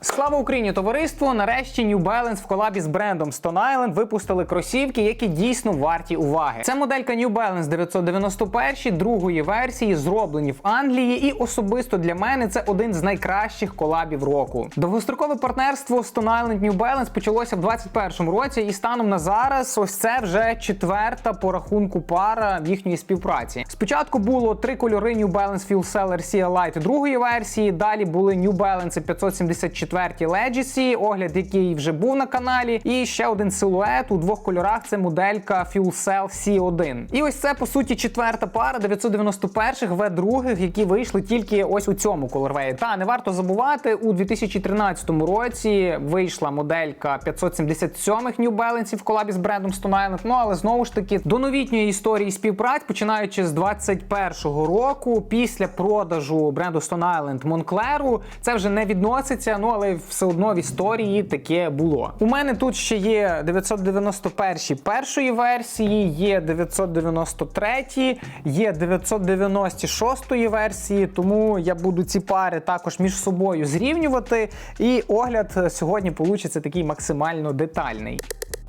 Слава Україні, товариство! Нарешті New Balance в колабі з брендом Stone Island випустили кросівки, які дійсно варті уваги. Це моделька New Balance 991 другої версії, зроблені в Англії, і особисто для мене це один з найкращих колабів року. Довгострокове партнерство Stone Island New Balance почалося в 2021 році, і станом на зараз ось це вже четверта по рахунку пара в їхньої співпраці. Спочатку було три кольори New Balance Fuel Seller Sea Light другої версії. Далі були New Balance 574 Legacy, огляд, який вже був на каналі. І ще один силует у двох кольорах. Це моделька Fuel Cell C1. І ось це по суті четверта пара 991-х в других, які вийшли тільки ось у цьому колорвеї. Та не варто забувати, у 2013 році вийшла моделька 577 New Balance в колабі з брендом Stone Island. Ну але знову ж таки до новітньої історії співпраць, починаючи з 21-го року, після продажу бренду Stone Island Монклеру, це вже не відноситься. Ну але все одно в історії таке було. У мене тут ще є 991 першої версії, є 993, є 996 версії. Тому я буду ці пари також між собою зрівнювати. І огляд сьогодні получиться такий максимально детальний.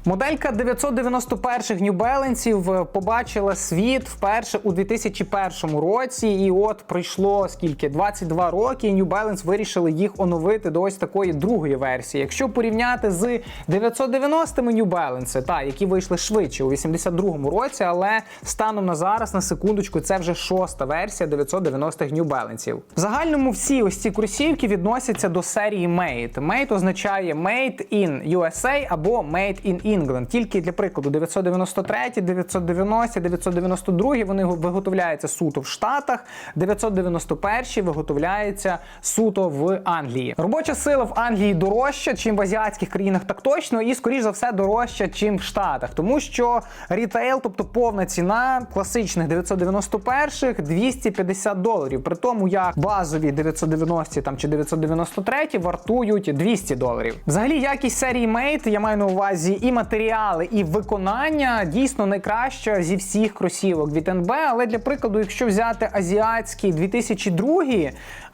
Моделька 991 New Balance побачила світ вперше у 2001 році, і от пройшло скільки 22 роки. і New Balance вирішили їх оновити до ось такої другої версії. Якщо порівняти з 990 New Balance, та які вийшли швидше у 82-му році, але станом на зараз, на секундочку, це вже шоста версія 990-х New Balance. В загальному всі ось ці кросівки відносяться до серії Made. Made означає Made in USA або Made in England. Тільки для прикладу 993, 990, 992 вони виготовляються суто в Штатах, 991 виготовляється суто в Англії. Робоча сила в Англії дорожча, чим в азіатських країнах, так точно, і скоріш за все дорожча, чим в Штатах, тому що рітейл, тобто повна ціна класичних 991-х 250 доларів. При тому як базові 990 там чи 993 вартують 200 доларів. Взагалі, якість серії Mate, я маю на увазі і матеріали, і виконання дійсно найкраща зі всіх кросівок від НБ. Але для прикладу, якщо взяти азіатські 2002,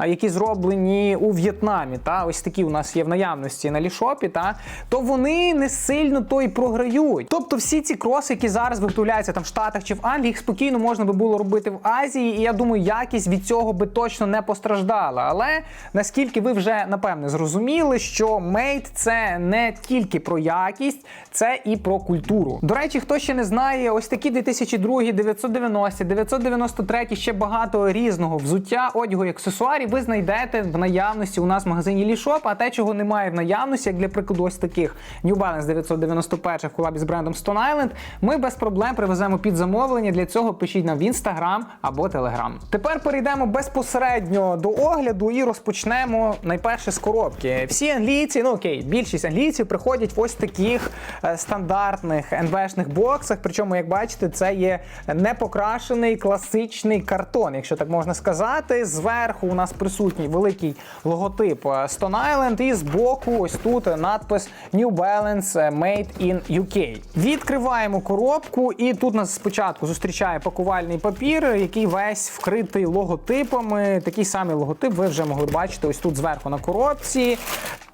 які зроблені у В'єтнамі, та ось такі у нас є в наявності на лішопі, та то вони не сильно то й програють. Тобто, всі ці кроси, які зараз виготовляються там в Штатах чи в Англії, їх спокійно можна би було робити в Азії, і я думаю, якість від цього би точно не постраждала. Але наскільки ви вже напевне зрозуміли, що мейт це не тільки про якість, це і про культуру. До речі, хто ще не знає, ось такі 2002, 990, 993, ще багато різного взуття, одягу і аксесуарів ви знайдете в наявності у нас в магазині Лішоп, а те, чого немає в наявності, як для прикладу, ось таких New Balance 991 в колабі з брендом Stone Island, ми без проблем привеземо під замовлення. Для цього пишіть нам в Instagram або Telegram. Тепер перейдемо безпосередньо до огляду і розпочнемо найперше з коробки. Всі англійці, ну окей, більшість англійців приходять в ось таких е, стандартних НБшних боксах. Причому, як бачите, це є непокрашений класичний картон, якщо так можна сказати. Зверху у нас присутній великий логотип е, Stone Island, і збоку ось тут надпис New Balance е, Made in UK. Відкриваємо коробку, і тут нас спочатку зустрічає пакувальний папір, який весь вкритий логотипами. Такий самий логотип ви вже могли бачити ось тут зверху на коробці.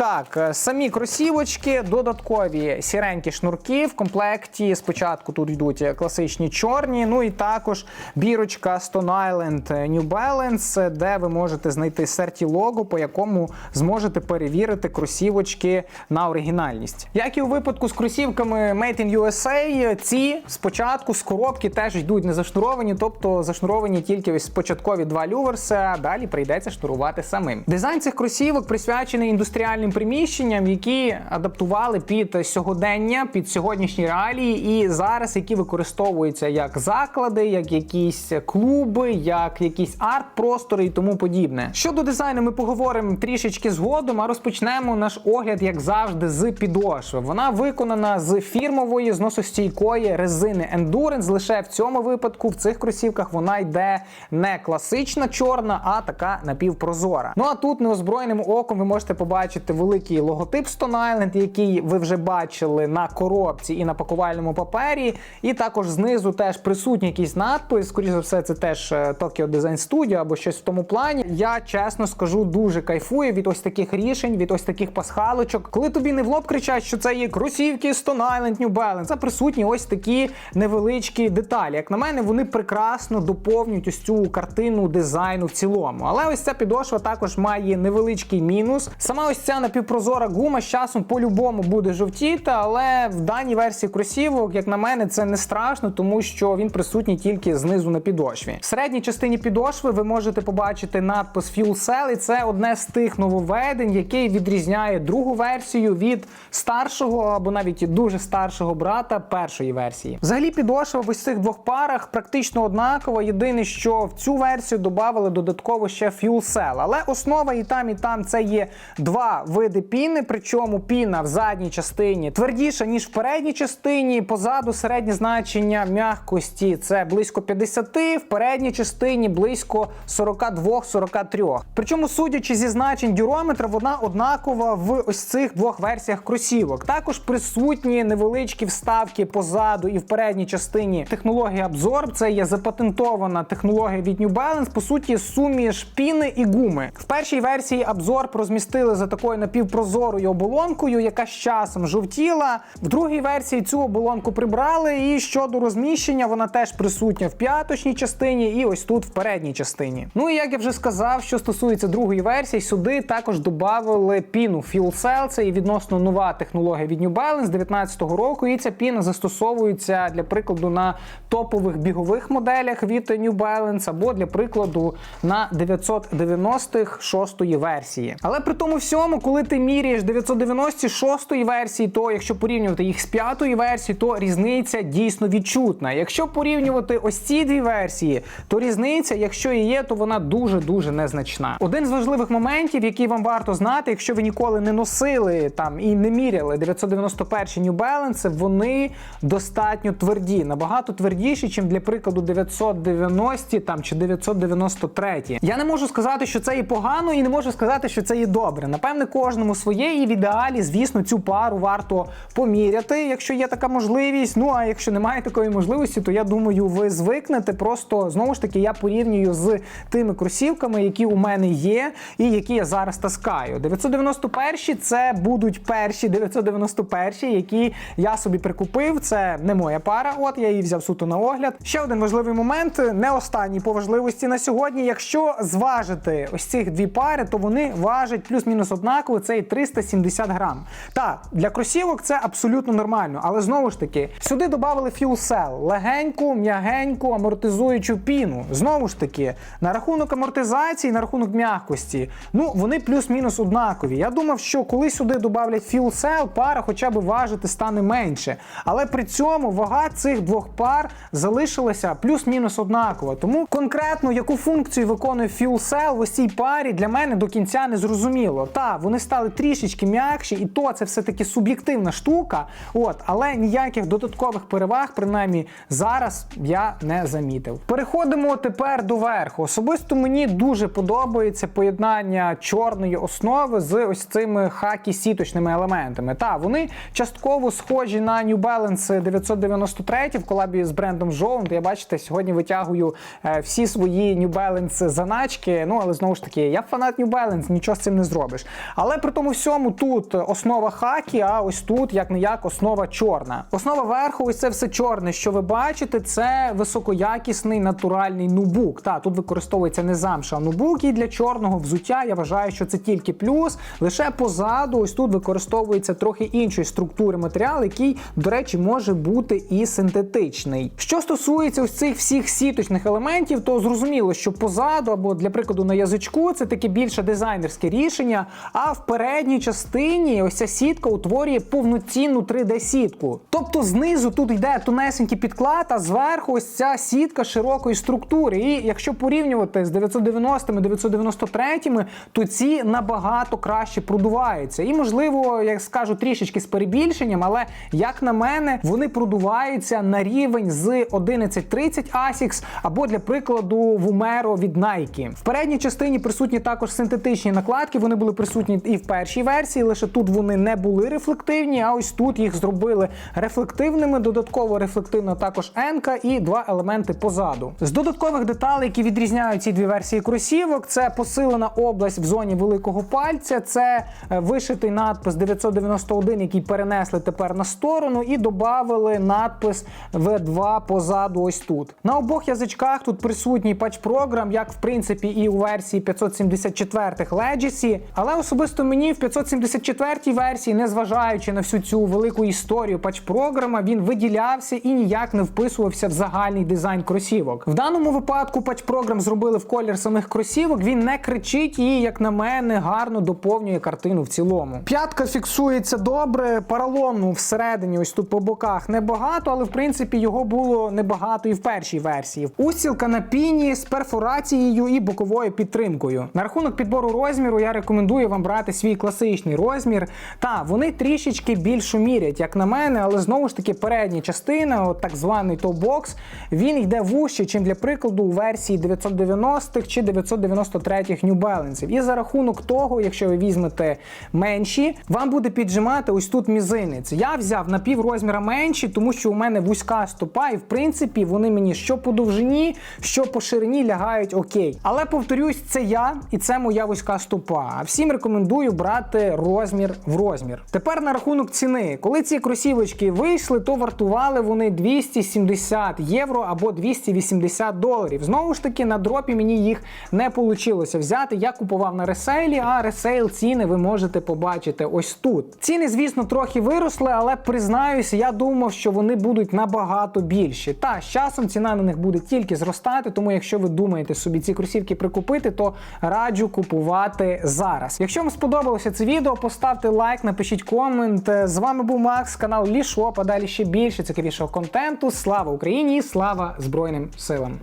Так, е, самі кросівочки, додаткові сіренькі шнурки. В комплекті спочатку тут йдуть класичні чорні, ну і також бірочка Stone Island New Balance, де ви можете знайти серті лого, по якому зможете перевірити кросівочки на оригінальність. Як і у випадку з кросівками Made in USA, ці спочатку з коробки теж йдуть не зашнуровані, тобто зашнуровані тільки ось початкові два люверси, а далі прийдеться шнурувати самим. Дизайн цих кросівок присвячений індустріальним приміщенням, які адаптували під сьогодення, під сьогоднішні реалії, і зараз які використовуються як заклади, як якісь клуби, як якісь арт-простори і тому подібне. Щодо дизайну, ми поговоримо трішечки згодом, а розпочнемо наш огляд, як завжди, з підошви. Вона виконана з фірмової зносостійкої резини Endurance. Лише в цьому випадку в цих кросівках вона йде не класична чорна, а така напівпрозора. Ну а тут неозброєним оком ви можете побачити великий логотип Stone Island, який ви вже бачили на коробці і на пакувальному папері. І також знизу теж присутній якийсь надпис. Скоріше за все, це теж е, Tokyo Design Studio або щось в тому плані. Я чесно скажу, дуже кайфую від ось таких рішень, від ось таких пасхалочок. Коли тобі не в лоб кричать, що це є кросівки Stone Island New Balance, це присутні ось такі невеличкі деталі. Як на мене, вони прекрасно доповнюють ось цю картину дизайну в цілому. Але ось ця підошва також має невеличкий мінус. Сама ось ця напівпрозора гума з часом по-любому буде жовтіти, але в даній версії кросівок, як на мене, це не страшно, тому що він присутній тільки знизу на підошві. В середній частині підошви ви можете побачити надпис Fuel Cell, і це одне з тих нововведень, який відрізняє другу версію від старшого або навіть дуже старшого брата першої версії. Взагалі, підошва в ось цих двох парах практично однакова. Єдине, що в цю версію додали додатково ще Fuel Cell. Але основа і там, і там це є два види піни. Причому піна в задній частині твердіша, ніж в передній частині. Позаду середнє значення м'якості це близько 50, в передній частині близько 42-43. Причому, судячи зі значень дюрометра, вона однакова в ось цих двох версіях кросівок. Також присутні невеличкі вставки позаду і в передній частині технології Absorb. Це є запатентована технологія від New Balance. По суті, суміш піни і гуми. В першій версії Absorb розмістили за такою напівпрозорою оболонкою, яка з часом жовтіла. В другій версії цю оболонку прибрали. І щодо розміщення, вона теж присутня в п'яточній частині і ось тут в передній частині. Ну і як я вже сказав, що стосується другої версії, сюди також додали піну Fuel Cell. Це і відносно нова технологія від New Balance 2019 року. І ця піна застосовується для прикладу на топових бігових моделях від New Balance або для прикладу на 990-х шостої версії. Але при тому всьому, коли ти міряєш 990 шостої версії, то якщо порівнювати їх з п'ятої версії, то різниця дійсно відчутна. Якщо порівнювати ось ці дві версії, то різниця, якщо і є, то вона дуже дуже незначна. Один з важливих моментів, який вам варто знати, якщо ви ніколи не носили там і не міряли 991 New Balance, вони достатньо тверді, набагато твердіші, ніж для прикладу 990 там чи 993. Я не можу сказати, що це і погано, і не можу сказати, що це і добре. Напевне, кожному своє, і в ідеалі, звісно, цю пару варто поміряти, якщо є така можливість. Ну а якщо немає такої можливості, то я думаю, ви звикнете. Просто знову ж таки я порівнюю з тими кросівками, які у мене є, і які я зараз таскаю. 991 це будуть перші 991, які я собі прикупив. Це не моя пара. От я її взяв суто на огляд. Ще один важливий момент, не останній по важливості на сьогодні. Якщо зважити ось цих дві пари, то вони важать плюс-мінус однаково. Це і 370 грам. Так, для кросівок це абсолютно нормально, але знову ж таки, сюди додали Fuel Cell, легеньку, м'ягеньку, амортизуючу піну. Знову ж таки, на рахунок амортизації, на рахунок м'якості, ну вони плюс-мінус однакові. Я думав, що коли сюди додавлять Fuel Cell, пара хоча б важити стане менше. Але при цьому вага цих двох пар залишилася плюс-мінус однакова. Тому конкретно яку функцію виконує Fuel Cell в ось цій парі для мене до кінця не зрозуміло. Та вони стали трішечки м'якші, і то це все таки суб'єктивна штука. От, але ніяких додаткових переваг, принаймні зараз, я не замітив. Переходимо тепер до верху. Особисто мені дуже подобається поєднання чорної основи з ось цими хакі сіточними елементами. Та вони частково схожі на New Balance 993 в колабі з брендом Jound. Я бачите, сьогодні витягую е, всі свої New Balance заначки. Ну але знову ж таки, я фанат New Balance, нічого з цим не зробиш. Але при тому всьому тут основа хакі, а ось тут як не як основа чорна. Основа верху, ось це все чорне, що ви бачите, це високоякісний натуральний нубук. Та тут використовується не замша, а нубук. І для чорного взуття я вважаю, що це тільки плюс. Лише позаду, ось тут використовується трохи іншої структури матеріал, який, до речі, може бути і синтетичний. Що стосується ось цих всіх сіточних елементів, то зрозуміло, що позаду або для прикладу на язичку це таке більше дизайнерське рішення. А в передній частині ось ця сітка утворює повноцінну 3D-сітку. Тобто знизу тут йде тонесенький підклад, а зверху ось ця сітка широкої структури. І якщо порівнювати з 990-ми, 993-ми, то ці набагато краще продуваються. І, можливо, як скажу, трішечки з перебільшенням, але як на мене, вони продуваються на рівень з 1130 ASICS або для прикладу Vumero від Nike. В передній частині присутні також синтетичні накладки. Вони були присутні і в першій версії, лише тут вони не були рефлективні, а ось тут їх зробили рефлективними. Додатково рефлективна також енка і два елементи позаду. З додаткових деталей, які відрізняють ці дві версії кросівок, це посилена область в зоні великого пальця, це е, вишитий надпис 991, який перенесли тепер на сторону, і додали надпис V2 позаду. Ось тут. На обох язичках тут присутній патч-програм, як в принципі і у версії 574 Legacy. Але особисто мені в 574 версії, незважаючи на всю цю велику історію патч-програма, він виділявся і ніяк не вписувався в загальний дизайн кросівок. В даному випадку патч-програм зробили в колір самих кросівок. Він не кричить і, як на мене, гарно доповнює картину в цілому. П'ятка фіксується добре, паралону всередині, ось тут по боках небагато, але в принципі його було небагато і в першій версії. Устілка на піні з перфорацією і боковою підтримкою. На рахунок підбору розміру я рекомендую вам брати свій класичний розмір. Та вони трішечки більше мірять, як на мене, але знову ж таки передня частина, от так званий топ-бокс, він йде вужче, чим для прикладу у версії 990-х чи 993-х New Balance. І за рахунок того, якщо ви візьмете менші, вам буде піджимати ось тут мізинець. Я взяв на пів розміра менші, тому що у мене вузька стопа, і в принципі вони мені що по довжині, що по ширині лягають окей. Але повторюсь, це я і це моя вузька стопа. А всім рекомендую брати розмір в розмір. Тепер на рахунок ціни. Коли ці кросівочки вийшли, то вартували вони 270 євро або 280 доларів. Знову ж таки, на дропі мені їх не вийшло взяти. Я купував на ресейлі, а ресейл ціни ви можете побачити ось тут. Ціни, звісно, трохи виросли, але признаюся, я думав, що вони будуть набагато більші. Та з часом ціна на них буде тільки зростати. Тому, якщо ви думаєте собі ці кросівки прикупити, то раджу купувати зараз. Якщо вам сподобалося це відео, поставте лайк, напишіть комент. З вами був Макс, канал Лішоп, а далі ще більше цікавішого контенту. Слава Україні! Слава Збройним силам!